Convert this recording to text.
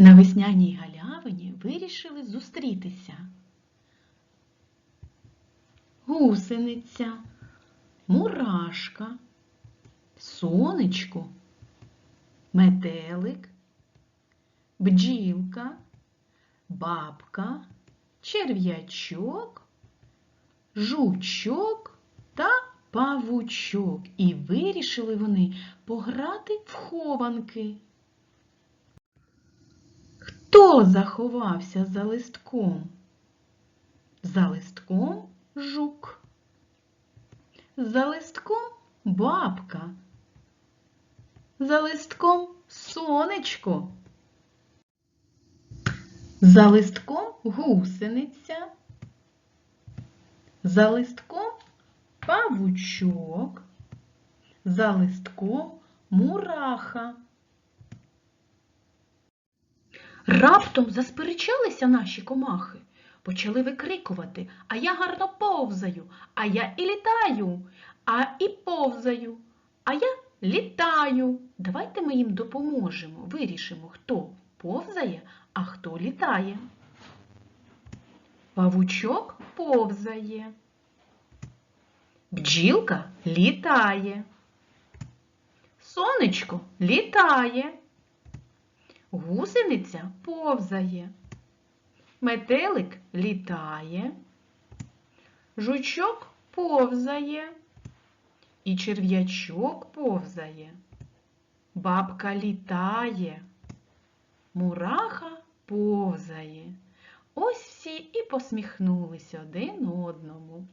На весняній галявині вирішили зустрітися. Гусениця, мурашка, сонечко, метелик, бджілка, бабка, черв'ячок, жучок та павучок. І вирішили вони пограти в хованки. Хто заховався за листком? За листком жук. За листком бабка. За листком сонечко. За листком гусениця. За листком павучок. За листком мураха. Раптом засперечалися наші комахи, почали викрикувати, а я гарно повзаю, а я і літаю, а і повзаю, а я літаю. Давайте ми їм допоможемо, вирішимо, хто повзає, а хто літає. Павучок повзає. Бджілка літає. Сонечко літає. Гусениця повзає. Метелик літає. Жучок повзає. І черв'ячок повзає. Бабка літає. Мураха повзає. Ось всі і посміхнулися один одному.